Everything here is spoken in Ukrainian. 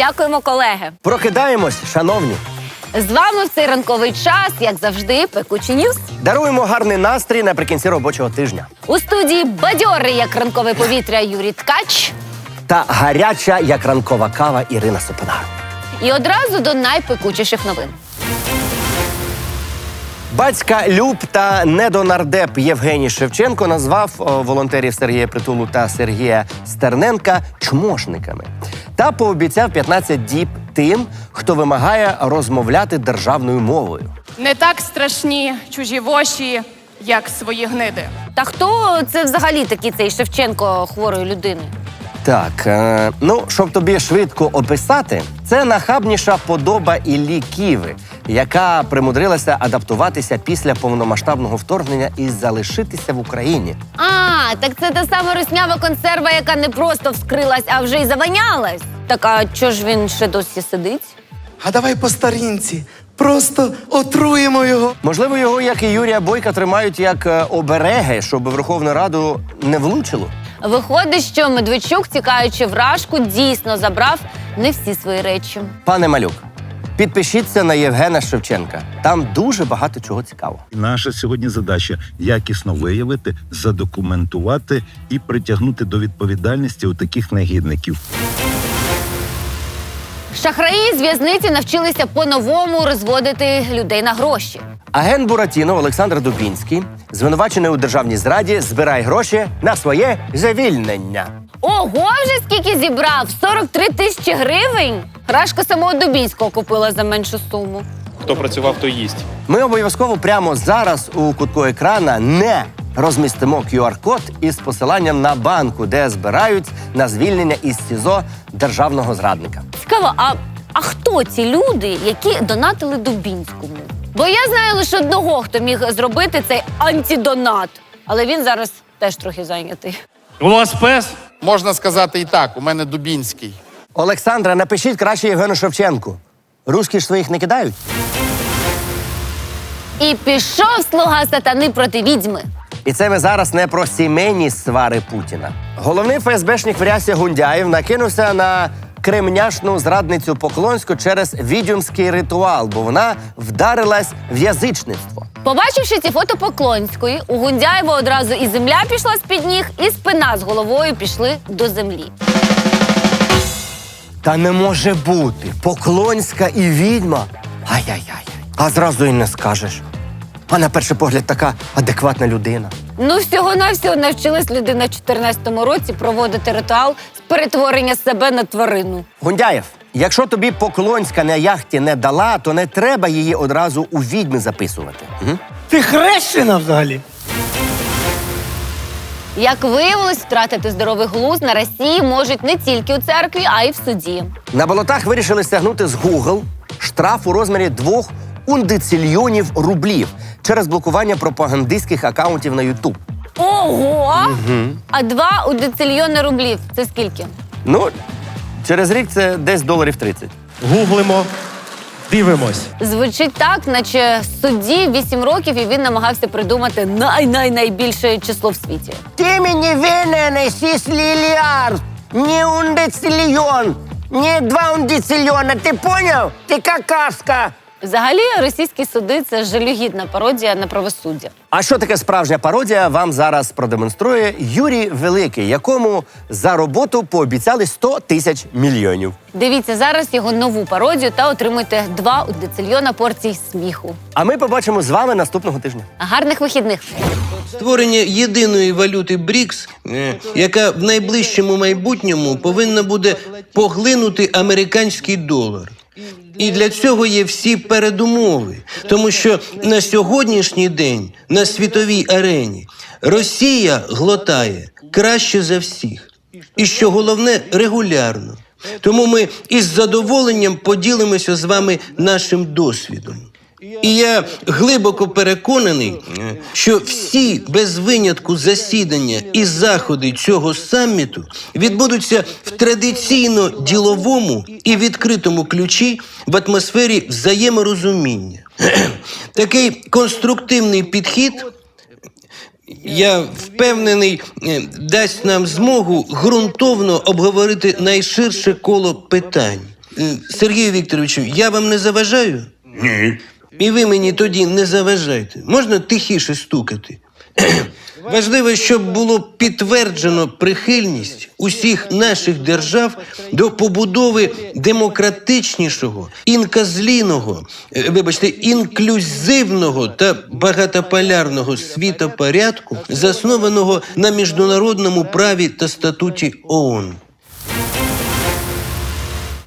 Дякуємо, колеги. Прокидаємось, шановні. З вами в цей ранковий час, як завжди, пекучі ньюс. Даруємо гарний настрій наприкінці робочого тижня. У студії бадьорий, як ранкове повітря Юрій Ткач. Та гаряча, як ранкова кава Ірина Сопонар. І одразу до найпекучіших новин. Батька Люб та недонардеп Євгеній Шевченко назвав волонтерів Сергія Притулу та Сергія Стерненка чмошниками та пообіцяв 15 діб тим, хто вимагає розмовляти державною мовою. Не так страшні чужі воші, як свої гниди. Та хто це взагалі такий цей Шевченко хворої людини? Так, е, ну щоб тобі швидко описати, це нахабніша подоба Іллі Ківи, яка примудрилася адаптуватися після повномасштабного вторгнення і залишитися в Україні. А, так це та сама руснява консерва, яка не просто вскрилась, а вже й заванялась. Так а чого ж він ще досі сидить? А давай по старінці. Просто отруємо його. Можливо, його, як і Юрія Бойка, тримають як е, обереги, щоб Верховну Раду не влучило. Виходить, що Медведчук, тікаючи в рашку, дійсно забрав не всі свої речі. Пане Малюк, підпишіться на Євгена Шевченка. Там дуже багато чого цікавого. Наша сьогодні задача якісно виявити, задокументувати і притягнути до відповідальності у таких негідників. Шахраї з в'язниці навчилися по-новому розводити людей на гроші. Агент Буратіно Олександр Дубінський, звинувачений у державній зраді, збирає гроші на своє завільнення. Ого, вже скільки зібрав? 43 тисячі гривень. Рашка самого Дубінського купила за меншу суму. Хто працював, той їсть. Ми обов'язково прямо зараз у кутку екрана не розмістимо QR-код із посиланням на банку, де збирають на звільнення із СІЗО державного зрадника. Цікаво, а, а хто ці люди, які донатили Дубінському? Бо я знаю лише одного, хто міг зробити цей антидонат. Але він зараз теж трохи зайнятий. У вас пес? Можна сказати і так, у мене Дубінський. Олександра, напишіть краще Євгену Шевченку. Руські ж своїх не кидають. І пішов слуга сатани проти відьми. І це ми зараз не про сімейні свари Путіна. Головний ФСБшник в рясі Гундяєв накинувся на кремняшну зрадницю Поклонську через відьомський ритуал, бо вона вдарилась в язичництво. Побачивши ці фото Поклонської, у Гундяєва одразу і земля пішла з-під ніг, і спина з головою пішли до землі. Та не може бути. Поклонська і відьма. Ай-яй-яй. А зразу і не скажеш. А на перший погляд така адекватна людина. Ну, всього навсього навчилась людина в 14-му році проводити ритуал з перетворення себе на тварину. Гундяєв, якщо тобі Поклонська на яхті не дала, то не треба її одразу у відьми записувати. Угу. Ти хрещена взагалі? Як виявилось, втратити здоровий глузд на Росії можуть не тільки у церкві, а й в суді. На болотах вирішили стягнути з Google штраф у розмірі двох ундецильйонів рублів через блокування пропагандистських акаунтів на YouTube. Ого! А два у децильйони рублів це скільки? Ну, через рік це десь доларів 30. Гуглимо, дивимось. Звучить так, наче судді 8 років і він намагався придумати най-най-найбільше число в світі. Ти мені винен не мільярд, не ундецильйон, не два ундецильйона. Ти поняв? Ти какашка. Взагалі, російські суди це жалюгідна пародія на правосуддя. А що таке справжня пародія, вам зараз продемонструє Юрій Великий, якому за роботу пообіцяли 100 тисяч мільйонів. Дивіться зараз його нову пародію та отримуйте два у децильйона порцій сміху. А ми побачимо з вами наступного тижня. Гарних вихідних! Створення єдиної валюти БРІКС, е, яка в найближчому майбутньому повинна буде поглинути американський долар. І для цього є всі передумови, тому що на сьогоднішній день на світовій арені Росія глотає краще за всіх, і що головне регулярно. Тому ми із задоволенням поділимося з вами нашим досвідом. І я глибоко переконаний, що всі без винятку засідання і заходи цього саміту відбудуться в традиційно діловому і відкритому ключі в атмосфері взаєморозуміння. Такий конструктивний підхід. Я впевнений, е, дасть нам змогу ґрунтовно обговорити найширше коло питань, Е, Сергію Вікторовичу, я вам не заважаю? Ні. І ви мені тоді не заважайте. Можна тихіше стукати? Важливо, щоб було підтверджено прихильність усіх наших держав до побудови демократичнішого, інказліного, е, вибачте, інклюзивного та багатополярного світопорядку, заснованого на міжнародному праві та статуті ООН.